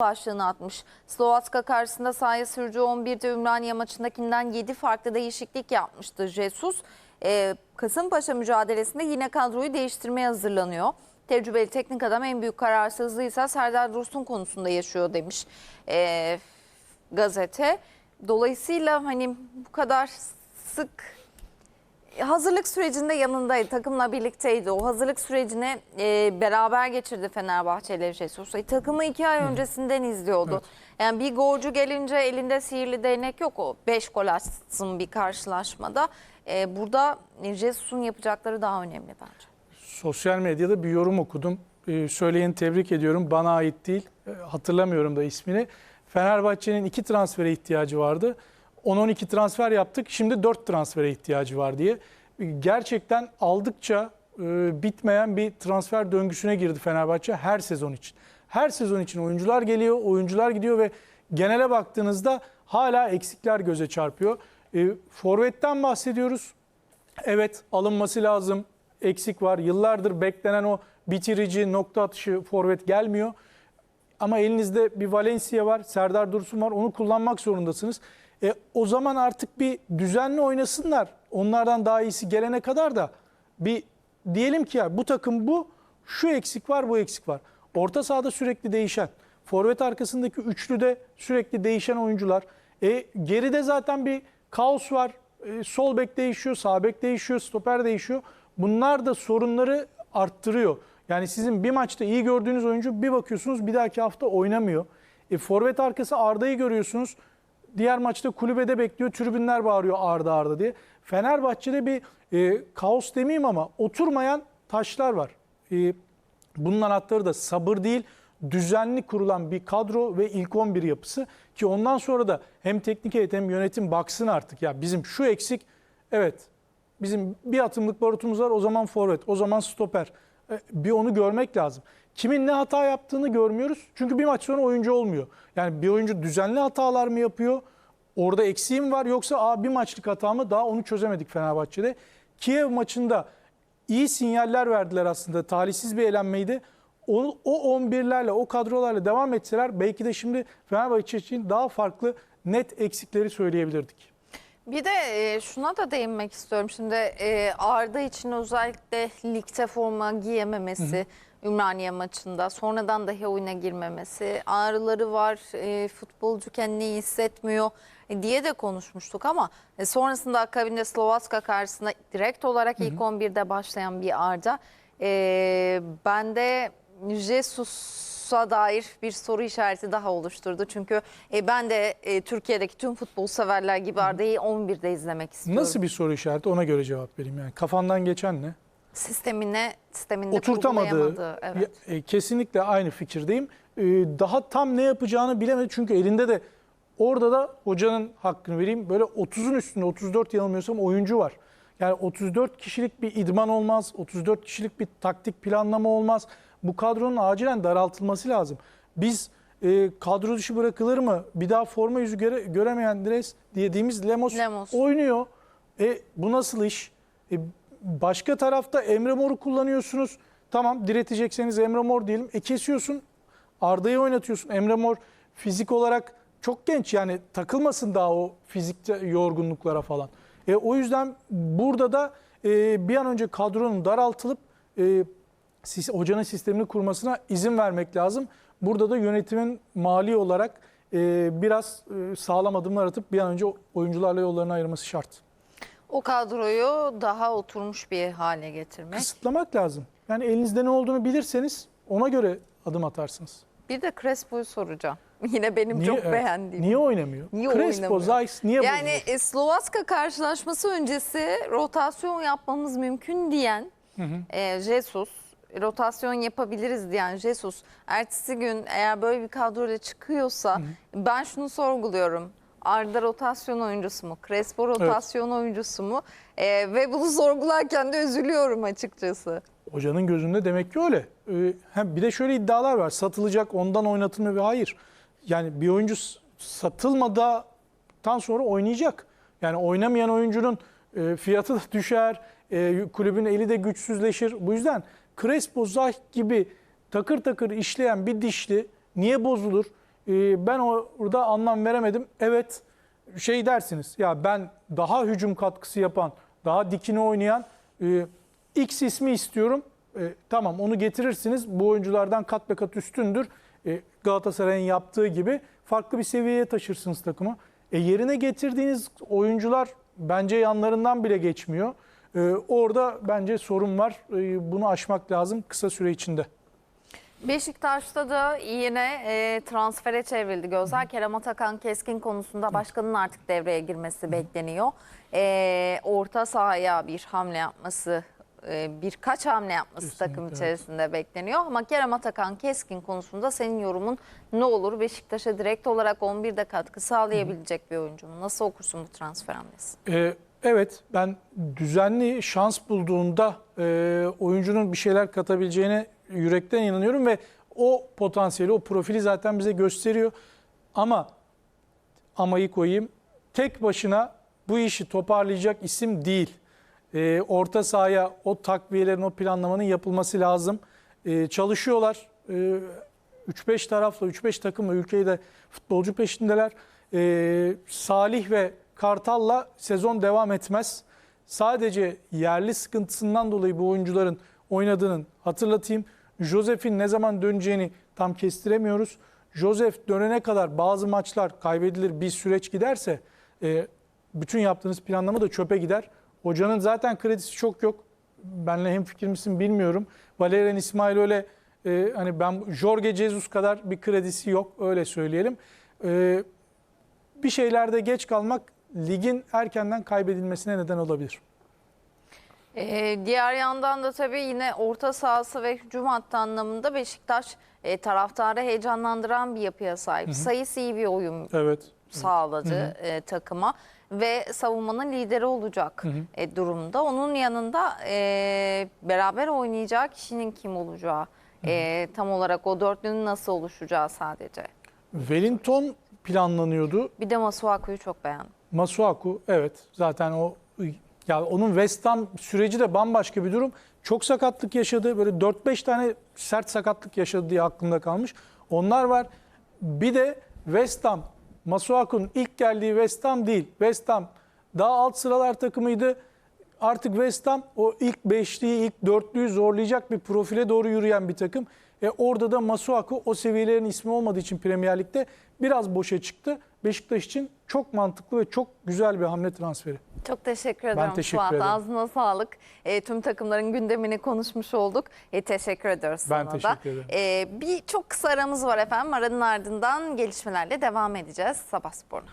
başlığını atmış. Slovakya karşısında sahaya sürdüğü 11'de Ümraniye maçındakinden 7 farklı değişiklik yapmıştı Jesus. Ee, Kasımpaşa mücadelesinde yine kadroyu değiştirmeye hazırlanıyor. Tecrübeli teknik adam en büyük kararsızlığı ise Serdar Dursun konusunda yaşıyor demiş ee, gazete. Dolayısıyla hani bu kadar sık hazırlık sürecinde yanındaydı. Takımla birlikteydi. O hazırlık sürecini e, beraber geçirdi Fenerbahçe ile Jesus. E, takımı iki ay öncesinden izliyordu. Yani bir golcü gelince elinde sihirli değnek yok. O 5 gol atsın bir karşılaşmada. E, burada Jesus'un yapacakları daha önemli bence. Sosyal medyada bir yorum okudum. Ee, söyleyeni tebrik ediyorum. Bana ait değil. Ee, hatırlamıyorum da ismini. Fenerbahçe'nin iki transfere ihtiyacı vardı. 10-12 transfer yaptık. Şimdi 4 transfere ihtiyacı var diye. Gerçekten aldıkça e, bitmeyen bir transfer döngüsüne girdi Fenerbahçe her sezon için. Her sezon için oyuncular geliyor, oyuncular gidiyor ve genele baktığınızda hala eksikler göze çarpıyor. E, Forvet'ten bahsediyoruz. Evet alınması lazım. Eksik var. Yıllardır beklenen o bitirici nokta atışı forvet gelmiyor. Ama elinizde bir Valencia var, Serdar Dursun var. Onu kullanmak zorundasınız. E, o zaman artık bir düzenli oynasınlar. Onlardan daha iyisi gelene kadar da bir diyelim ki ya bu takım bu, şu eksik var, bu eksik var. Orta sahada sürekli değişen, forvet arkasındaki üçlüde sürekli değişen oyuncular. E, geride zaten bir kaos var. E, sol bek değişiyor, sağ bek değişiyor, stoper değişiyor. Bunlar da sorunları arttırıyor. Yani sizin bir maçta iyi gördüğünüz oyuncu bir bakıyorsunuz bir dahaki hafta oynamıyor. E, forvet arkası Arda'yı görüyorsunuz. Diğer maçta kulübede bekliyor. Tribünler bağırıyor Arda Arda diye. Fenerbahçe'de bir e, kaos demeyeyim ama oturmayan taşlar var. E, bunun anahtarı da sabır değil, düzenli kurulan bir kadro ve ilk 11 yapısı ki ondan sonra da hem teknik heyet hem yönetim baksın artık. Ya bizim şu eksik, evet bizim bir atımlık barutumuz var o zaman forvet, o zaman stoper. E, Bir onu görmek lazım. Kimin ne hata yaptığını görmüyoruz. Çünkü bir maç sonra oyuncu olmuyor. Yani bir oyuncu düzenli hatalar mı yapıyor? Orada eksiğim var yoksa Aa, bir maçlık hata mı? Daha onu çözemedik Fenerbahçe'de. Kiev maçında iyi sinyaller verdiler aslında. Talihsiz bir elenmeydi. O, o 11'lerle, o kadrolarla devam etseler belki de şimdi Fenerbahçe için daha farklı net eksikleri söyleyebilirdik. Bir de e, şuna da değinmek istiyorum. Şimdi e, Arda için özellikle ligde forma giyememesi Ümraniye maçında sonradan dahi oyuna girmemesi ağrıları var e, futbolcu kendini iyi hissetmiyor e, diye de konuşmuştuk ama e, sonrasında akabinde Slovakya karşısında direkt olarak ilk 11'de başlayan bir Arda e, bende Jesus'a dair bir soru işareti daha oluşturdu. Çünkü e, ben de e, Türkiye'deki tüm futbol severler gibi Arda'yı 11'de izlemek istiyorum. Nasıl bir soru işareti ona göre cevap vereyim. Yani kafandan geçen ne? Sistemine, sisteminde oturtamadığı, Evet. e, kesinlikle aynı fikirdeyim. E, daha tam ne yapacağını bilemedi çünkü elinde de orada da hocanın hakkını vereyim. Böyle 30'un üstünde 34 yanılmıyorsam oyuncu var. Yani 34 kişilik bir idman olmaz, 34 kişilik bir taktik planlama olmaz. Bu kadronun acilen daraltılması lazım. Biz e, kadro dışı bırakılır mı? Bir daha forma yüzü göre, göremeyen Dres dediğimiz Lemos, Lemos. oynuyor. E, bu nasıl iş? E, başka tarafta Emre Mor'u kullanıyorsunuz. Tamam diretecekseniz Emre Mor diyelim. E kesiyorsun. Arda'yı oynatıyorsun. Emre Mor fizik olarak çok genç yani takılmasın daha o fizikte yorgunluklara falan. E, o yüzden burada da e, bir an önce kadronun daraltılıp e, sis- hocanın sistemini kurmasına izin vermek lazım. Burada da yönetimin mali olarak e, biraz e, sağlam adımlar atıp bir an önce oyuncularla yollarını ayırması şart. O kadroyu daha oturmuş bir hale getirmek. Kısıtlamak lazım. Yani elinizde ne olduğunu bilirseniz ona göre adım atarsınız. Bir de Crespo'yu soracağım. Yine benim çok evet, beğendiğim. Niye oynamıyor? Niye Crespo, oynamıyor? Niye Yani e, Slovakya karşılaşması öncesi rotasyon yapmamız mümkün diyen e, Jesus, rotasyon yapabiliriz diyen Jesus, ertesi gün eğer böyle bir kadroyla çıkıyorsa ben şunu sorguluyorum. Arda rotasyon oyuncusu mu? Crespo rotasyon oyuncusu mu? E, ve bunu sorgularken de üzülüyorum açıkçası. Hocanın gözünde demek ki öyle. Ee, hem bir de şöyle iddialar var. Satılacak ondan oynatılmıyor ve hayır. Yani bir oyuncu satılmadan sonra oynayacak. Yani oynamayan oyuncunun e, fiyatı da düşer. e, kulübün eli de güçsüzleşir. Bu yüzden Crespo, Zayt gibi takır takır işleyen bir dişli niye bozulur? E, ben orada anlam veremedim. Evet şey dersiniz ya ben daha hücum katkısı yapan, daha dikine oynayan e, X ismi istiyorum. E, tamam onu getirirsiniz. Bu oyunculardan kat be kat üstündür. E, Galatasaray'ın yaptığı gibi farklı bir seviyeye taşırsınız takımı. E, yerine getirdiğiniz oyuncular bence yanlarından bile geçmiyor. E, orada bence sorun var. E, bunu aşmak lazım kısa süre içinde. Beşiktaş'ta da yine e, transfere çevrildi gözler. Kerem Atakan Keskin konusunda başkanın artık devreye girmesi bekleniyor. E, orta sahaya bir hamle yapması, e, birkaç hamle yapması takım Kesinlikle, içerisinde bekleniyor. Ama Kerem Atakan Keskin konusunda senin yorumun ne olur? Beşiktaş'a direkt olarak 11'de katkı sağlayabilecek bir oyuncu mu? Nasıl okursun bu transfer hamlesi? Ee, evet ben düzenli şans bulduğunda e, oyuncunun bir şeyler katabileceğine yürekten inanıyorum ve o potansiyeli, o profili zaten bize gösteriyor. Ama amayı koyayım. Tek başına bu işi toparlayacak isim değil. Ee, orta sahaya o takviyelerin, o planlamanın yapılması lazım. Ee, çalışıyorlar. Ee, 3-5 tarafla, 3-5 takımla ülkeyi de futbolcu peşindeler. Ee, Salih ve Kartal'la sezon devam etmez. Sadece yerli sıkıntısından dolayı bu oyuncuların oynadığının hatırlatayım. Josef'in ne zaman döneceğini tam kestiremiyoruz. Josef dönene kadar bazı maçlar kaybedilir, bir süreç giderse e, bütün yaptığınız planlama da çöpe gider. Hocanın zaten kredisi çok yok. Benle hem fikir misin bilmiyorum. Valerian İsmail öyle e, hani ben Jorge Jesus kadar bir kredisi yok öyle söyleyelim. E, bir şeylerde geç kalmak ligin erkenden kaybedilmesine neden olabilir. Ee, diğer yandan da tabii yine orta sahası ve hücum hattı anlamında Beşiktaş e, taraftarı heyecanlandıran bir yapıya sahip. Sayısı iyi bir oyun Evet. sağladı e, takıma ve savunmanın lideri olacak e, durumda. Onun yanında e, beraber oynayacağı kişinin kim olacağı, e, tam olarak o dörtlünün nasıl oluşacağı sadece. Wellington planlanıyordu. Bir de Masuaku'yu çok beğendim. Masuaku evet zaten o ya onun West Ham süreci de bambaşka bir durum. Çok sakatlık yaşadı. Böyle 4-5 tane sert sakatlık yaşadı diye aklımda kalmış. Onlar var. Bir de West Ham Masuaku'nun ilk geldiği West Ham değil. West Ham daha alt sıralar takımıydı. Artık West Ham o ilk beşliği, ilk dörtlüyü zorlayacak bir profile doğru yürüyen bir takım. E orada da Masuaku o seviyelerin ismi olmadığı için Premier Lig'de biraz boşa çıktı. Beşiktaş için çok mantıklı ve çok güzel bir hamle transferi. Çok teşekkür ederim teşekkür Fuat. ederim. Ağzına sağlık. E, tüm takımların gündemini konuşmuş olduk. E, teşekkür ediyoruz Ben sana da. teşekkür ederim. E, bir çok kısa aramız var efendim. Aranın ardından gelişmelerle devam edeceğiz Sabah Spor'una.